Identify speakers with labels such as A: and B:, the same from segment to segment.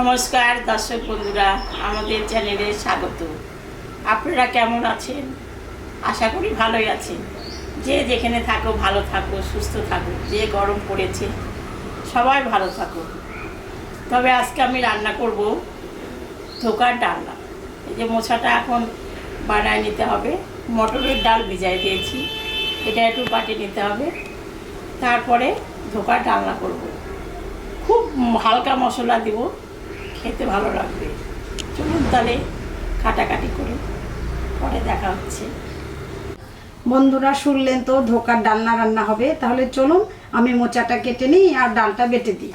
A: নমস্কার, দর্শক বন্ধুরা, আমাদের চ্যানেলে স্বাগত। আপনারা কেমন আছেন? আশা করি ভালোই আছেন। যে যেখানে থাকো, ভালো থাকো, সুস্থ থাকো, যে গরম পড়েছে, সবাই ভালো থাকো। তবে আজকে আমি রান্না করব ধোকার ডালনা এই যে মোছাটা এখন বানায় নিতে হবে। মটরের ডাল ভিজাই দিয়েছি। এটা একটু বাটি নিতে হবে। তারপরে ধোকার ডালনা করব। খুব হালকা মশলা দিব। খেতে ভালো লাগবে। চলুন তাহলে কাটাকাটি করে, পরে দেখা হচ্ছে।
B: বন্ধুরা শুনলেন তো, ধোকার ডালনা রান্না হবে, তাহলে চলুন আমি মোচাটা কেটে নিই আর ডালটা বেটে দিই।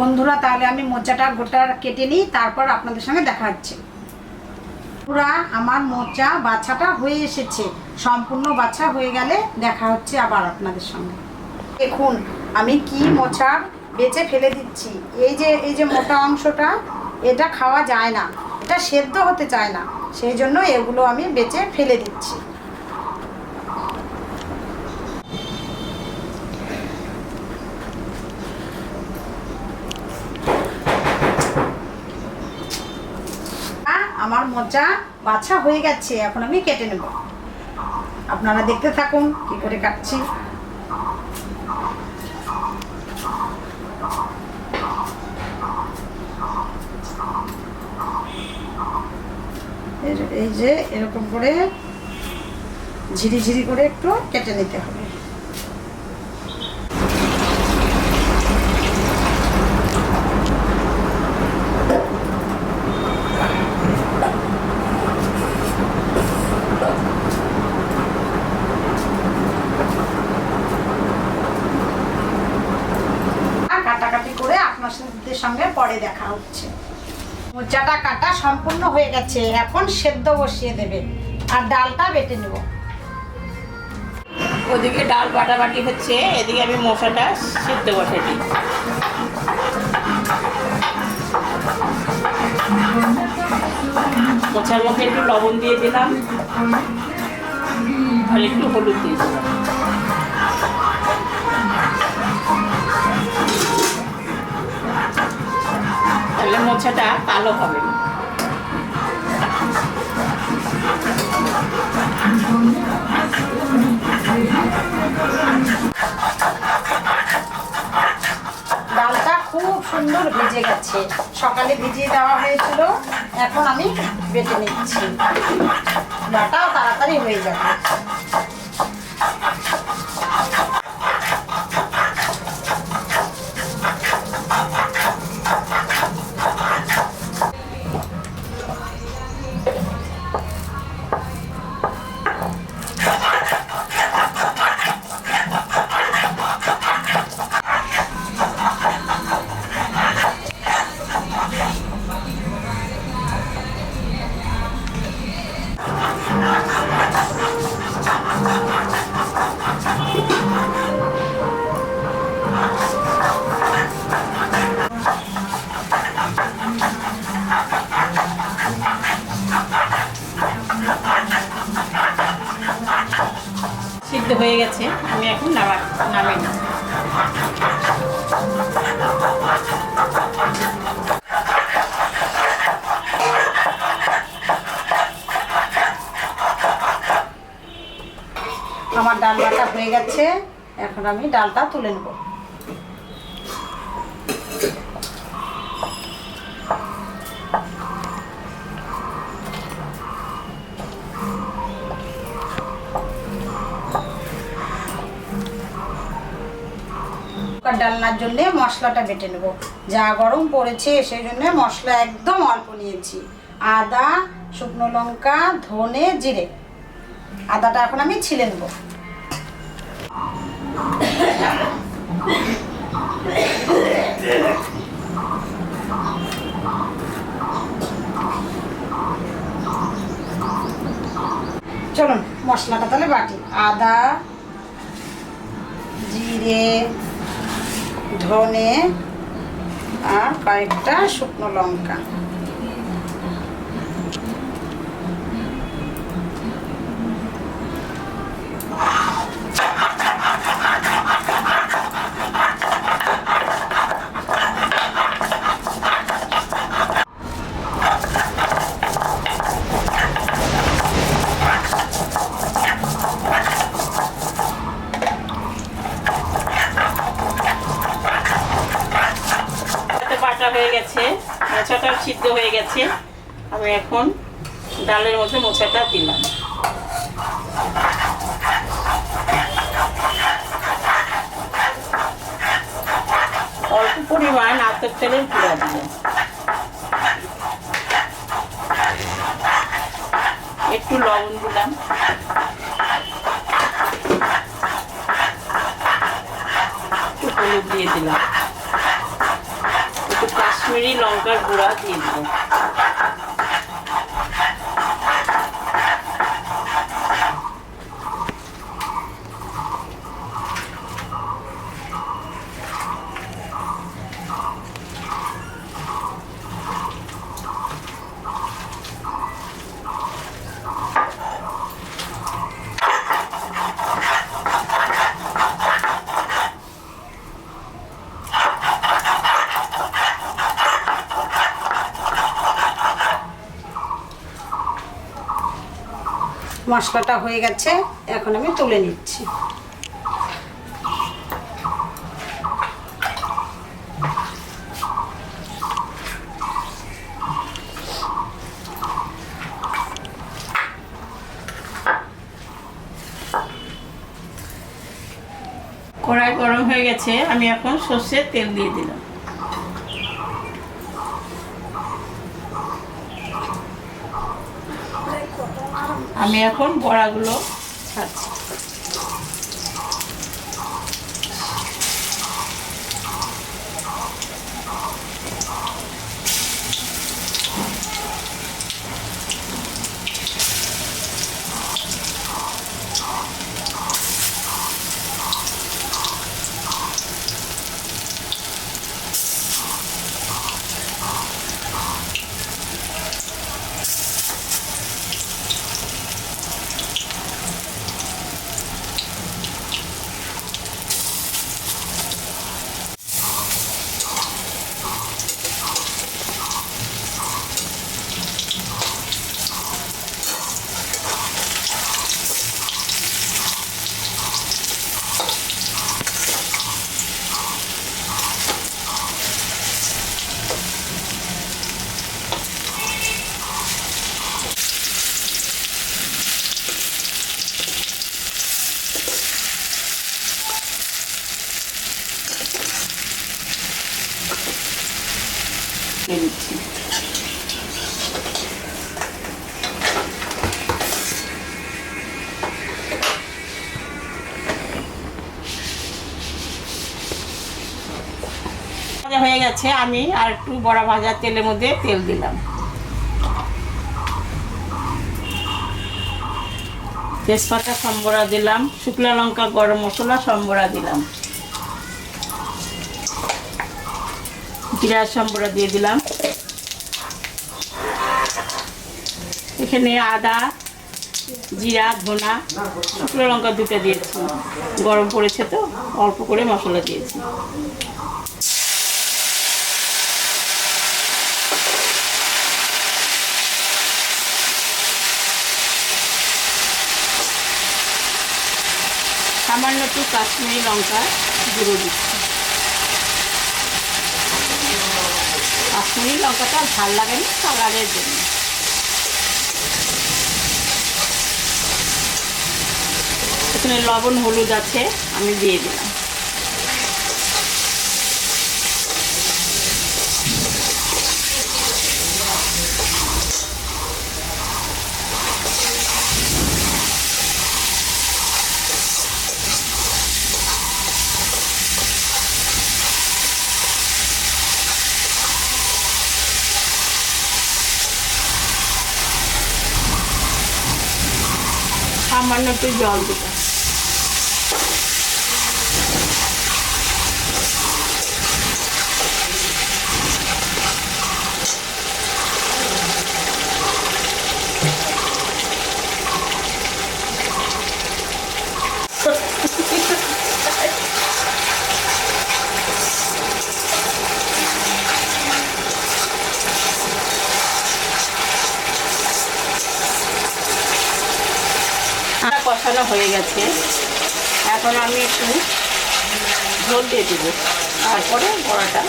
B: বন্ধুরা, তাহলে আমি মোচাটা গোটা কেটে নিই, তারপর আপনাদের সঙ্গে দেখা হচ্ছে। পুরা আমার মোচা বাছাটা হয়ে এসেছে। সম্পূর্ণ বাছা হয়ে গেলে দেখা হচ্ছে আবার আপনাদের সঙ্গে। দেখুন, আমি কি মোচার বেচে ফেলে দিচ্ছি। এই যে এই যে মোটা অংশটা, এটা খাওয়া যায় না। এটা সেদ্ধ হতে চায় না। সেই জন্য এগুলো আমি বেচে ফেলে দিচ্ছি। আমার মোচা বাছা হয়ে গেছে, এখন আমি কেটে নেব। আপনারা দেখতে থাকুন, কি করে কাটছি। এই যে এরকম করে ঝিরি ঝিরি করে একটু কেটে নিতে হবে আর কাটাকাটি করে আপনাদের সঙ্গে পরে দেখা হচ্ছে মোচাটা কাটা সম্পূর্ণ হয়ে গেছে। এখন সেদ্ধ বসিয়ে দেবে। আর ডালটা বেটে নেব।
A: ওদিকে ডাল বাটাবাটি হচ্ছে, এদিকে আমি মশাটা সিদ্ধ বসে দিই। মোছার মধ্যে একটু লবণ দিয়ে দিলাম, আর একটু হলুদ দিয়ে তাহলে মোছাটা কালো হবে।
B: ডালটা খুব সুন্দর ভিজে গেছে। সকালে ভিজিয়ে দেওয়া হয়েছিল, এখন আমি বেটে নিচ্ছি। বাটাও তাড়াতাড়ি হয়ে যাবে।
A: সিদ্ধ হয়ে গেছে, আমি এখন নামা না।
B: আমার ডাল বাটা হয়ে গেছে, এখন আমি ডালটা তুলে নেব। ডালনার জন্যে মশলাটা বেটে নেব। যা গরম পড়েছে, সেই জন্য মশলা একদম অল্প নিয়েছি। আদা, শুকনো লঙ্কা, ধনে, জিরে। আদাটা এখন আমি ছিলে নেব। চলুন, মশলাটা তাহলে বাটি। আদা, জিরে ধনে আর কয়েকটা শুকনো লঙ্কা
A: এতে বাটা হয়ে গেছে মোচাটাও সিদ্ধ হয়ে গেছে আমি এখন ডালের মধ্যে মোচাটা দিলাম। অল্প পরিমাণ আতপ তেলের গুঁড়া দিলাম। একটু লবণ দিলাম। একটু হলুদ দিয়ে দিলাম। একটু কাশ্মীরি লঙ্কার গুঁড়া দিয়ে দিলাম।
B: মশলাটা হয়ে গেছে, এখন আমি তুলে নিচ্ছি।
A: কড়াই গরম হয়ে গেছে, আমি এখন সর্ষের তেল দিয়ে দিলাম। আমি এখন বড়াগুলো ছাড়ছি। ভাজা হয়ে গেছে, আমি আর একটু বড়া ভাজা তেলের মধ্যে তেল দিলাম। তেজপাতা সম্বরা দিলাম, শুকনো লঙ্কা, গরম মশলা সম্বরা দিলাম। জিরা সম্বরা দিয়ে দিলাম। এখানে আদা, জিরা, ধনা, শুকনো লঙ্কা দুটো দিয়েছি। গরম পড়েছে তো, অল্প করে মশলা দিয়েছি। সামান্য একটু কাশ্মীরি লঙ্কা গুঁড়ো দিচ্ছি। কাশ্মীরি লঙ্কাটা ভালো লাগে না কালারের জন্য। এখানে লবণ, হলুদ আছে, আমি দিয়ে দিলাম। সামান্য একটু জল দেবো কষানো হয়ে গেছে। এখন আমি একটু ঝোল দিয়ে দেবো। তারপরে বড়াটা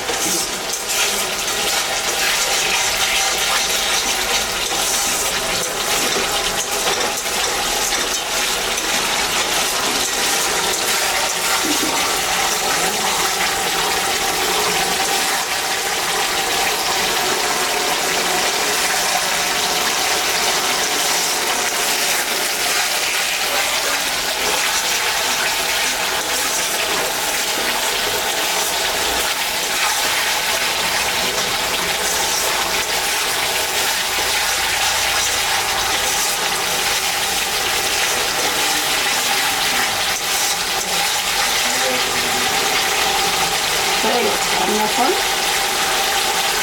A: হয়ে গেছে আমি এখন।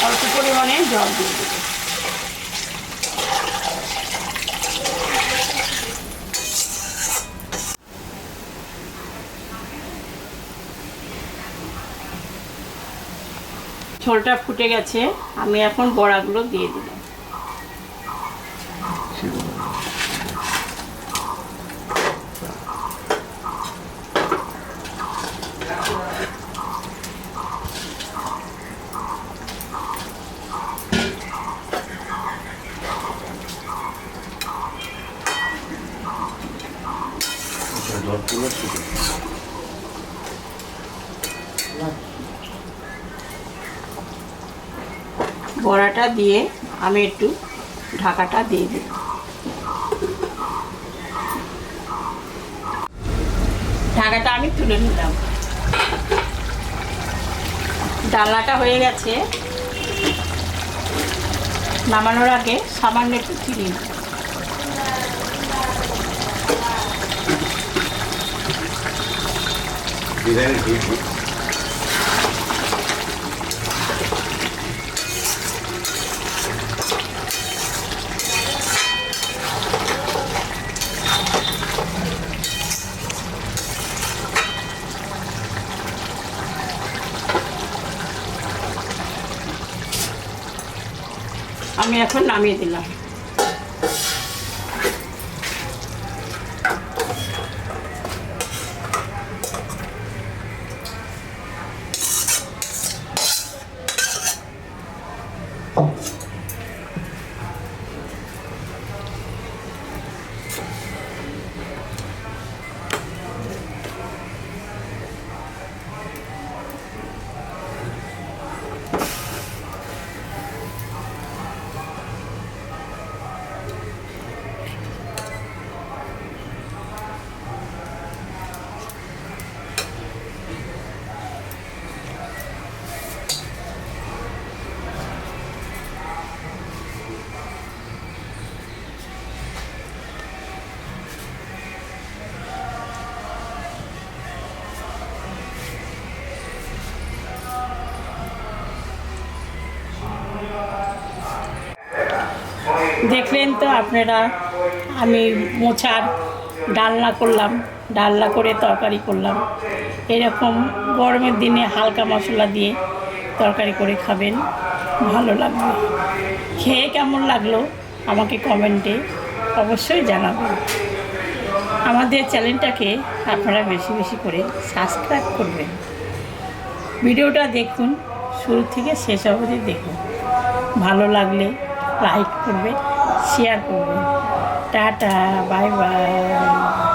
A: অল্প পরিমাণে জল দিয়ে দেবো। ঝোলটা ফুটে গেছে, আমি এখন বড়াগুলো দিয়ে দিলাম বড়াটা দিয়ে আমি একটু ঢাকাটা দিয়ে দিই। ঢাকাটা আমি তুলে নিলাম। ডালনাটা হয়ে গেছে। নামানোর আগে সামান্য একটু চিনি দিই। আমি এখন নামিয়ে দিলাম। দেখলেন তো আপনারা? আমি মোছার ডালনা করলাম, ডালনা করে তরকারি করলাম। এরকম গরমের দিনে হালকা মশলা দিয়ে তরকারি করে খাবেন, ভালো লাগবে। খেয়ে কেমন লাগল আমাকে কমেন্টে অবশ্যই জানাবেন। আমাদের চ্যানেলটাকে আপনারা বেশি বেশি করে সাবস্ক্রাইব করবেন। ভিডিওটা দেখুন, শুরু থেকে শেষ অবধি দেখুন। ভালো লাগলে লাইক করবে শেয়ার করবে টাটা বাই বাই